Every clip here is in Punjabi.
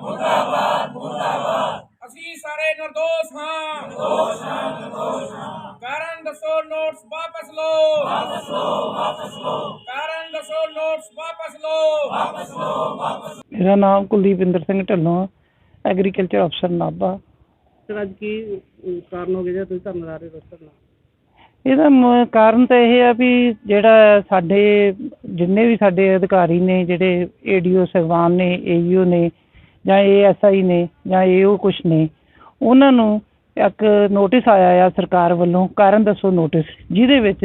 ਮੁਰਦਾਬਾਦ ਮੁਰਦਾਬਾਦ। ਮੁਰਦਾਬਾਦ ਅਸੀਂ ਸਾਰੇ ਨਿਰਦੋਸ਼ ਹਾਂ। ਨਿਰਦੋਸ਼ ਹਾਂ ਨਿਰਦੋਸ਼ ਹਾਂ ਕਾਰਨ ਦੱਸੋ ਨੋਟਸ ਵਾਪਸ ਲਓ। ਵਾਪਸ ਲਓ ਵਾਪਸ ਲਓ ਕਾਰਨ ਦੱਸੋ ਨੋਟਸ ਵਾਪਸ ਲਓ। ਮੇਰਾ ਨਾਮ ਕੁਲਦੀਪਿੰਦਰ ਸਿੰਘ ਢੱਲੋਂ ਐਗਰੀਕਲਚਰ ਅਫਸਰ ਨਾਭਾ। ਸਰ ਅੱਜ ਕੀ ਕਾਰਨ ਹੋ ਗਿਆ ਜੇ ਤੁਸੀਂ ਧਰਨਾ ਲਾ ਰਹੇ ਹੋ ਇਹਦਾ ਕਾਰਨ ਤਾਂ ਇਹ ਆ ਵੀ ਜਿਹੜਾ ਸਾਡੇ ਜਿੰਨੇ ਵੀ ਸਾਡੇ ਅਧਿਕਾਰੀ ਨੇ ਜਿਹੜੇ ਏਡੀਓ ਸਹਿਬਾਨ ਨੇ ਏਈਓ ਨੇ ਜਾਂ ਏਐਸਆਈ ਨੇ ਜਾਂ ਇਹ ਉਹ ਕੁਛ ਨੇ, ਉਹਨਾਂ ਨੂੰ ਇੱਕ ਨੋਟਿਸ ਆਇਆ ਆ ਸਰਕਾਰ ਵੱਲੋਂ, ਕਾਰਨ ਦੱਸੋ ਨੋਟਿਸ ਜਿਹਦੇ ਵਿੱਚ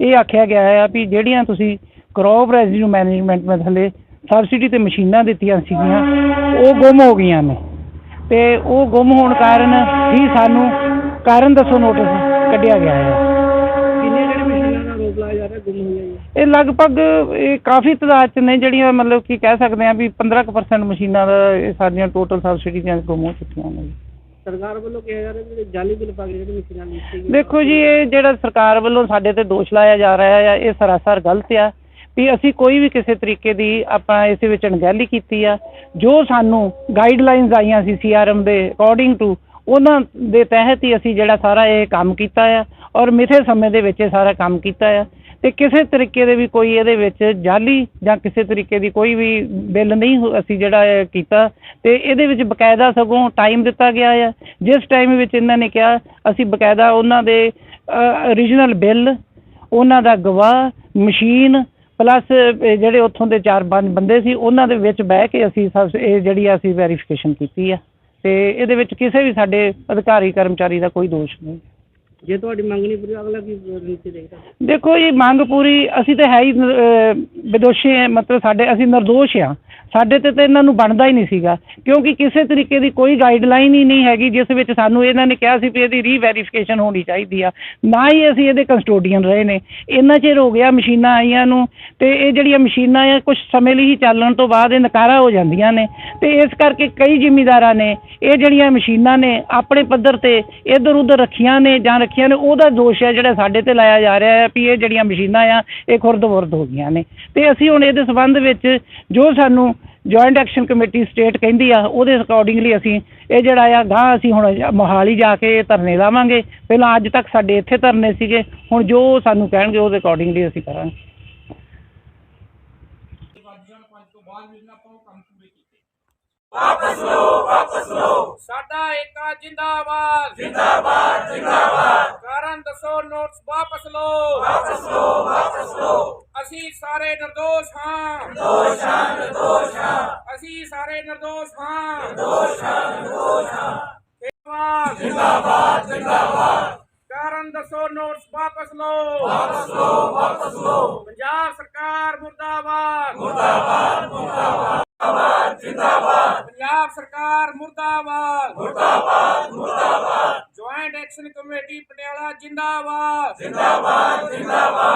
ਇਹ ਆਖਿਆ ਗਿਆ ਆ ਵੀ ਜਿਹੜੀਆਂ ਤੁਸੀਂ ਕਰੋਪ ਰੈਜ਼ੀਡਿਊ ਮੈਨੇਜਮੈਂਟ ਮੈਂ ਥੱਲੇ ਸਬਸਿਡੀ ਤੇ ਮਸ਼ੀਨਾਂ ਦਿੱਤੀਆਂ ਸੀਗੀਆਂ, ਉਹ ਗੁੰਮ ਹੋ ਗਈਆਂ ਨੇ। ਤੇ ਉਹ ਗੁੰਮ ਹੋਣ ਕਾਰਨ ਹੀ ਸਾਨੂੰ ਕਾਰਨ ਦੱਸੋ ਨੋਟਿਸ ਕੱਢਿਆ ਗਿਆ ਹੈ ਕਿੰਨੀਆਂ ਜਿਹੜੀ ਮਸ਼ੀਨਾਂ ਦਾ ਰੋਪ ਲਾਇਆ ਜਾ ਰਿਹਾ ਗੁੰਮ ਹੋਈਆਂ ਜੀ ਇਹ ਲਗਭਗ ਇਹ ਕਾਫੀ ਤਾਦਾਦ ਚ ਨੇ ਜਿਹੜੀਆਂ ਮਤਲਬ ਕਿ ਕਹਿ ਸਕਦੇ ਆ ਵੀ 15% ਮਸ਼ੀਨਾਂ ਦਾ ਇਹ ਸਾਡੀਆਂ ਟੋਟਲ ਸਬਸਿਡੀ ਦੀਆਂ ਗੁੰਮ ਹੋ ਚੁੱਕੀਆਂ ਨੇ। ਸਰਕਾਰ ਵੱਲੋਂ ਕਿਹਾ ਜਾ ਰਿਹਾ ਜਿਹੜੇ ਜਾਲੀ ਬਿੱਲ ਪਾ ਕੇ ਜਿਹੜੀ ਮਸ਼ੀਨਾਂ ਲੀਤੀ ਦੇਖੋ ਜੀ ਇਹ ਜਿਹੜਾ ਸਰਕਾਰ ਵੱਲੋਂ ਸਾਡੇ ਤੇ ਦੋਸ਼ ਲਾਇਆ ਜਾ ਰਿਹਾ ਹੈ ਇਹ ਸਰਾਸਰ ਗਲਤ ਆ ਵੀ ਅਸੀਂ ਕੋਈ ਵੀ ਕਿਸੇ ਤਰੀਕੇ ਦੀ ਆਪਾਂ ਇਸ ਵਿੱਚ ਅਣਗਹਿਲੀ ਕੀਤੀ ਆ। ਜੋ ਸਾਨੂੰ ਗਾਈਡਲਾਈਨਸ ਆਈਆਂ ਸੀ ਸੀਆਰਐਮ ਦੇ ਅਕੋਰਡਿੰਗ ਟੂ ਉਹਨਾਂ ਦੇ ਤਹਿਤ ਹੀ ਅਸੀਂ ਜਿਹੜਾ ਸਾਰਾ ਇਹ ਕੰਮ ਕੀਤਾ ਆ ਔਰ ਮਿਥੇ ਸਮੇਂ ਦੇ ਵਿੱਚ ਇਹ ਸਾਰਾ ਕੰਮ ਕੀਤਾ ਆ। ਤੇ ਕਿਸੇ ਤਰੀਕੇ ਦੇ ਵੀ ਕੋਈ ਇਹਦੇ ਵਿੱਚ ਜਾਲੀ ਜਾਂ ਕਿਸੇ ਤਰੀਕੇ ਦੀ ਕੋਈ ਵੀ ਬਿੱਲ ਨਹੀਂ ਹੋ- ਅਸੀਂ ਜਿਹੜਾ ਕੀਤਾ, ਤੇ ਇਹਦੇ ਵਿੱਚ ਬਕਾਇਦਾ ਸਗੋਂ ਟਾਈਮ ਦਿੱਤਾ ਗਿਆ ਆ। ਜਿਸ ਟਾਈਮ ਵਿੱਚ ਇਹਨਾਂ ਨੇ ਕਿਹਾ, ਅਸੀਂ ਬਕਾਇਦਾ ਉਹਨਾਂ ਦੇ origignal ਬਿੱਲ, ਉਹਨਾਂ ਦਾ ਗਵਾਹ, ਮਸ਼ੀਨ ਪਲੱਸ ਜਿਹੜੇ ਉੱਥੋਂ ਦੇ ਚਾਰ ਪੰਜ ਬੰਦੇ ਸੀ, ਉਹਨਾਂ ਦੇ ਵਿੱਚ ਬਹਿ ਕੇ ਅਸੀਂ ਸਭ ਇਹ ਜਿਹੜੀ ਆ ਅਸੀਂ ਵੈਰੀਫਿਕੇਸ਼ਨ ਕੀਤੀ ਆ। ਤੇ ਇਹਦੇ ਵਿੱਚ ਕਿਸੇ ਵੀ ਸਾਡੇ ਅਧਿਕਾਰੀ, ਕਰਮਚਾਰੀ ਦਾ ਕੋਈ ਦੋਸ਼ ਨਹੀਂ। ਜੇ ਤੁਹਾਡੀ ਮੰਗ ਨਹੀਂ ਪੂਰੀ ਅਗਲਾ ਕੀ ਨੀਤੀ ਦੇਗਾ ਦੇਖੋ ਜੀ ਮੰਗ ਪੂਰੀ ਅਸੀਂ ਤਾਂ ਹੈ ਹੀ ਅਹ, ਵਿਦੋਸ਼ੀ ਹਾਂ, ਮਤਲਬ ਸਾਡੇ ਅਸੀਂ ਨਿਰਦੋਸ਼ ਆ ਸਾਡੇ ਤੇ ਤਾਂ ਇਹਨਾਂ ਨੂੰ ਬਣਦਾ ਹੀ ਨਹੀਂ ਸੀਗਾ। ਕਿਉਂਕਿ ਕਿਸੇ ਤਰੀਕੇ ਦੀ ਕੋਈ ਗਾਈਡਲਾਈਨ ਹੀ ਨਹੀਂ ਹੈਗੀ, ਜਿਸ ਵਿੱਚ ਸਾਨੂੰ ਇਹਨਾਂ ਨੇ ਕਿਹਾ ਸੀ ਵੀ ਇਹਦੀ ਰੀਵੈਰੀਫਿਕੇਸ਼ਨ ਹੋਣੀ ਚਾਹੀਦੀ ਆ। ਨਾ ਹੀ ਅਸੀਂ ਇਹਦੇ ਕਸਟੋਡੀਅਨ ਰਹੇ ਨੇ। ਇੰਨਾ ਚਿਰ ਹੋ ਗਿਆ ਮਸ਼ੀਨਾਂ ਆਈਆਂ ਨੂੰ ਤੇ ਇਹ ਜਿਹੜੀਆਂ ਮਸ਼ੀਨਾਂ ਆ ਕੁਝ ਸਮੇਂ ਲਈ ਹੀ ਚੱਲਣ ਤੋਂ ਬਾਅਦ ਇਹ ਨਕਾਰਾ ਹੋ ਜਾਂਦੀਆਂ ਨੇ। ਤੇ ਇਸ ਕਰਕੇ ਕਈ ਜ਼ਿਮੀਂਦਾਰਾਂ ਨੇ ਇਹ ਜਿਹੜੀਆਂ ਮਸ਼ੀਨਾਂ ਨੇ ਆਪਣੇ ਪੱਧਰ ਤੇ ਇੱਧਰ ਉੱਧਰ ਰੱਖੀਆਂ ਨੇ ਜਾਂ ਰੱਖੀਆਂ ਨੇ, ਉਹਦਾ ਦੋਸ਼ ਹੈ ਜਿਹੜਾ ਸਾਡੇ ਤੇ ਲਾਇਆ ਜਾ ਰਿਹਾ ਹੈ ਵੀ ਇਹ ਜਿਹੜੀਆਂ ਮਸ਼ੀਨਾਂ ਆ, ਇਹ ਖੁਰਦ-ਬੁਰਦ ਹੋ ਗਈਆਂ ਨੇ। ਤੇ ਅਸੀਂ ਹੁਣ ਇਹਦੇ ਸਬੰਧ ਵਿੱਚ ਜੋ ਸਾਨੂੰ ਜੁਆਇੰਟ ਐਕਸ਼ਨ ਕਮੇਟੀ ਸਟੇਟ ਕਹਿੰਦੀ ਆ, ਉਹਦੇ ਅਕੋਰਡਿੰਗਲੀ ਅਸੀਂ ਇਹ ਜਿਹੜਾ ਆ ਗਾਂ ਅਸੀਂ ਹੁਣ ਮੋਹਾਲੀ ਜਾ ਕੇ ਧਰਨੇ ਲਾਵਾਂਗੇ। ਪਹਿਲਾਂ ਅੱਜ ਤੱਕ ਸਾਡੇ ਇੱਥੇ ਧਰਨੇ ਸੀਗੇ, ਹੁਣ ਜੋ ਸਾਨੂੰ ਕਹਿਣਗੇ, ਉਹਦੇ ਅਕੋਰਡਿੰਗਲੀ ਅਸੀਂ ਕਰਾਂਗੇ। ਵਾਪਸ ਲਓ ਵਾਪਸ ਲਓ ਸਾਡਾ ਏਕਾ ਜਿੰਦਾਬਾਦ। ਜਿੰਦਾਬਾਦ ਜਿੰਦਾਬਾਦ ਕਾਰਨ ਦੱਸੋ, ਨੋਟਸ ਵਾਪਸ ਲਓ। ਵਾਪਸ ਲਓ ਵਾਪਸ ਲਓ ਅਸੀਂ ਸਾਰੇ ਨਿਰਦੋਸ਼ ਹਾਂ ਨਿਰਦੋਸ਼ ਹਾਂ। ਨਿਰਦੋਸ਼ ਹਾਂ। ਅਸੀਂ ਸਾਰੇ ਨਿਰਦੋਸ਼ ਹਾਂ। ਨਿਰਦੋਸ਼ ਹਾਂ ਨਿਰਦੋਸ਼ ਹਾਂ। ਜਿੰਦਾਬਾਦ ਜਿੰਦਾਬਾਦ। ਕਾਰਨ ਦੱਸੋ ਨੋਟਸ ਵਾਪਸ ਲਓ। ਵਾਪਸ ਲਓ ਵਾਪਸ ਲਓ। ਪੰਜਾਬ ਸਰਕਾਰ ਮੁਰਦਾਬਾਦ। ਪੰਜਾਬ ਸਰਕਾਰ ਮੁਰਦਾਬਾਦ। ਮੁਰਦਾਬਾਦ ਮੁਰਦਾਬਾਦ। ਜੁਆਇੰਟ ਐਕਸ਼ਨ ਕਮੇਟੀ ਪਟਿਆਲਾ ਜਿੰਦਾਬਾਦ। ਜਿੰਦਾਬਾਦ ਜਿੰਦਾਬਾਦ।